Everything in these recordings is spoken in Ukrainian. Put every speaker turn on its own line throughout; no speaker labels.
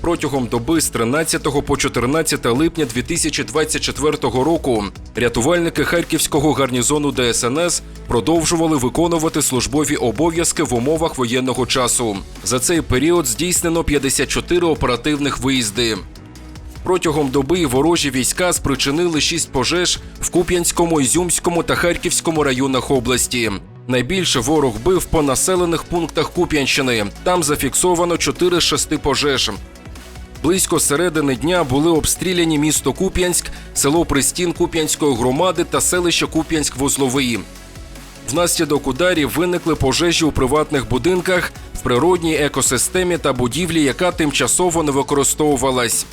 Протягом доби з 13 по 14 липня 2024 року рятувальники Харківського гарнізону ДСНС продовжували виконувати службові обов'язки в умовах воєнного часу. За цей період здійснено 54 оперативних виїзди. Протягом доби ворожі війська спричинили шість пожеж в Куп'янському, Ізюмському та Харківському районах області. Найбільше ворог бив по населених пунктах Куп'янщини. Там зафіксовано 4 з 6 пожеж. Близько середини дня були обстріляні місто Куп'янськ, село Пристін Куп'янської громади та селище Куп'янськ-Вузловий. Внаслідок ударів виникли пожежі у приватних будинках, в природній екосистемі та будівлі, яка тимчасово не використовувалась.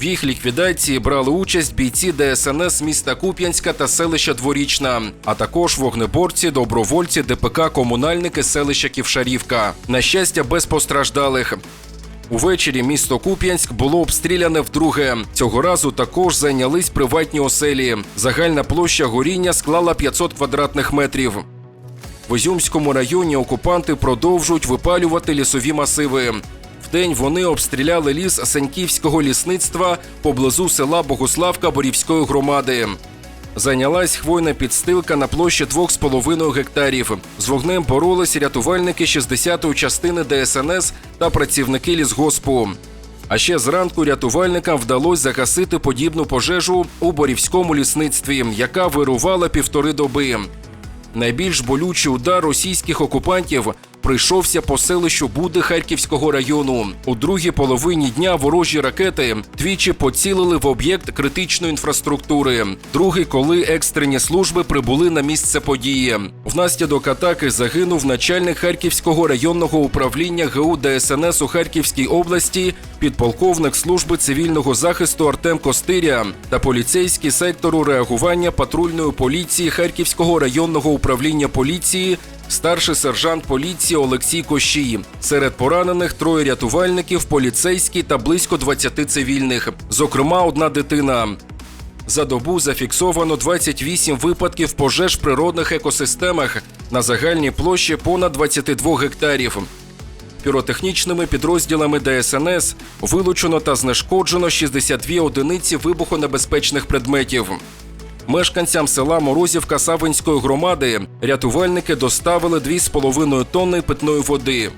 В їх ліквідації брали участь бійці ДСНС міста Куп'янська та селища Дворічна, а також вогнеборці, добровольці, ДПК, комунальники селища Ківшарівка. На щастя, без постраждалих. Увечері місто Куп'янськ було обстріляне вдруге. Цього разу також зайнялись приватні оселі. Загальна площа горіння склала 500 квадратних метрів. В Ізюмському районі окупанти продовжують випалювати лісові масиви. Вдень вони обстріляли ліс Сеньківського лісництва поблизу села Богославка Борівської громади. Зайнялась хвойна підстилка на площі 2,5 гектарів. З вогнем боролись рятувальники 60-ї частини ДСНС та працівники лісгоспу. А ще зранку рятувальникам вдалося загасити подібну пожежу у борівському лісництві, яка вирувала півтори доби. Найбільш болючий удар російських окупантів прийшовся по селищу Буди Харківського району. У другій половині дня ворожі ракети двічі поцілили в об'єкт критичної інфраструктури. Другий, коли екстрені служби прибули на місце події. Внаслідок атаки загинув начальник Харківського районного управління ГУ ДСНС у Харківській області, підполковник служби цивільного захисту Артем Костиря та поліцейський сектору реагування патрульної поліції Харківського районного управління поліції старший сержант поліції Олексій Кощій. Серед поранених троє рятувальників, поліцейські та близько 20 цивільних, зокрема, одна дитина. За добу зафіксовано 28 випадків пожеж в природних екосистемах на загальній площі понад 22 гектарів. Піротехнічними підрозділами ДСНС вилучено та знешкоджено 62 одиниці вибухонебезпечних предметів. Мешканцям села Морозівка Савинської громади рятувальники доставили 2,5 тонни питної води.